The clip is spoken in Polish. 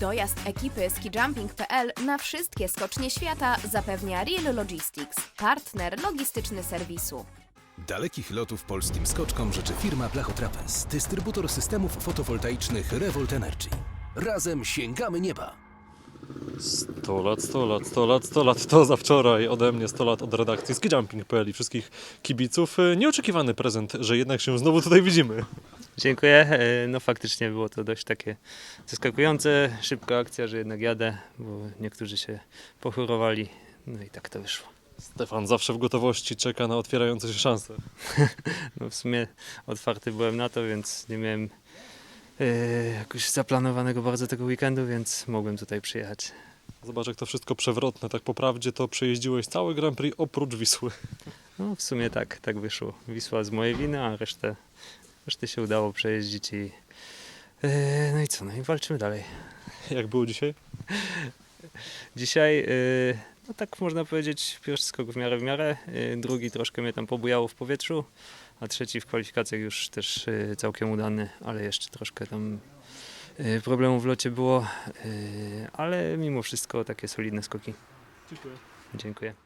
Dojazd ekipy skijumping.pl na wszystkie skocznie świata zapewnia Real Logistics, partner logistyczny serwisu. Dalekich lotów polskim skoczkom życzy firma Blachotrapez, dystrybutor systemów fotowoltaicznych Revolt Energy. Razem sięgamy nieba! 100 lat, 100 lat, 100 lat, 100 lat to za wczoraj ode mnie 100 lat od redakcji skijumping.pl i wszystkich kibiców. E, Nieoczekiwany prezent, że jednak się znowu tutaj widzimy. Dziękuję. E, No faktycznie było to dość takie zaskakujące, szybka akcja, że jednak jadę, bo niektórzy się pochorowali. No i tak to wyszło. Stefan zawsze w gotowości czeka na otwierające się szanse. No w sumie otwarty byłem na to, więc nie miałem e, jakoś zaplanowanego bardzo tego weekendu, więc mogłem tutaj przyjechać. Zobacz jak to wszystko przewrotne, tak po prawdzie to przejeździłeś cały Grand Prix oprócz Wisły. No w sumie tak, tak wyszło. Wisła z mojej winy, a resztę, resztę się udało przejeździć i e, no i co, no i walczymy dalej. Jak było dzisiaj? Dzisiaj, y, no tak można powiedzieć, pierwszy skok w miarę w miarę, y, drugi troszkę mnie tam pobujało w powietrzu, a trzeci w kwalifikacjach już też y, całkiem udany, ale jeszcze troszkę tam y, problemów w locie było, y, ale mimo wszystko takie solidne skoki. Dziękuję. Dziękuję.